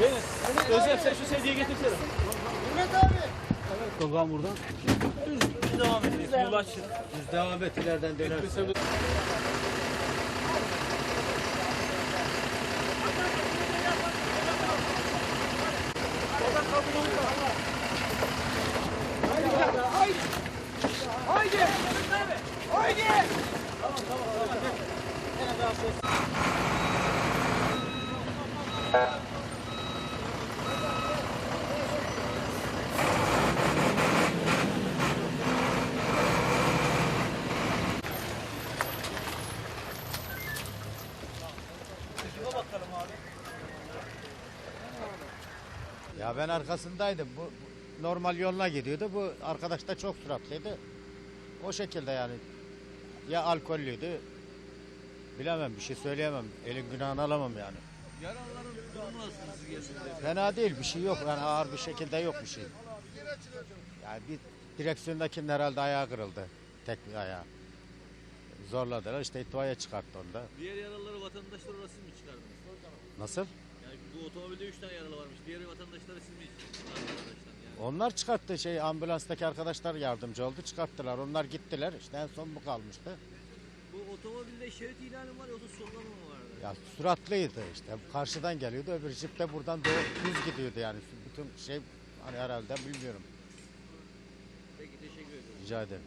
Deniz. Özlem sen şu sedyeyi getirsene. Mehmet abi. Sokağın buradan. Düz, düz devam. Yol açın. Düz devam et ileriden dönersin. Ya ben arkasındaydım. Bu bu normal yoluna gidiyordu. Bu arkadaş da çok süratliydi. O şekilde yani. Ya alkollüydü. Bilemem bir şey söyleyemem. Elin günahını alamam yani. Yaralıların durumu nasıl gelsin? Fena değil bir şey yok. Yani ağır bir şekilde yok bir şey. Yani bir direksiyondakinin herhalde ayağı kırıldı. Tek bir ayağı. Zorladılar. İşte itfaiye çıkarttı onu da. Diğer yaralıları vatandaşlar orası mı çıkardınız? Nasıl? Bu otomobilde 3 tane yaralı varmış. Diğer vatandaşları siz mi arkadaşlar yani? Onlar çıkarttı şey ambulanstaki arkadaşlar yardımcı oldu çıkarttılar. Onlar gittiler. İşte en son bu kalmıştı. Bu otomobilde şerit ilanı var yoksa sollama mı vardı? Ya süratliydi işte. Karşıdan geliyordu. Öbür jip de buradan doğru düz gidiyordu yani. Bütün şey hani herhalde bilmiyorum. Peki teşekkür ederim. Rica ederim.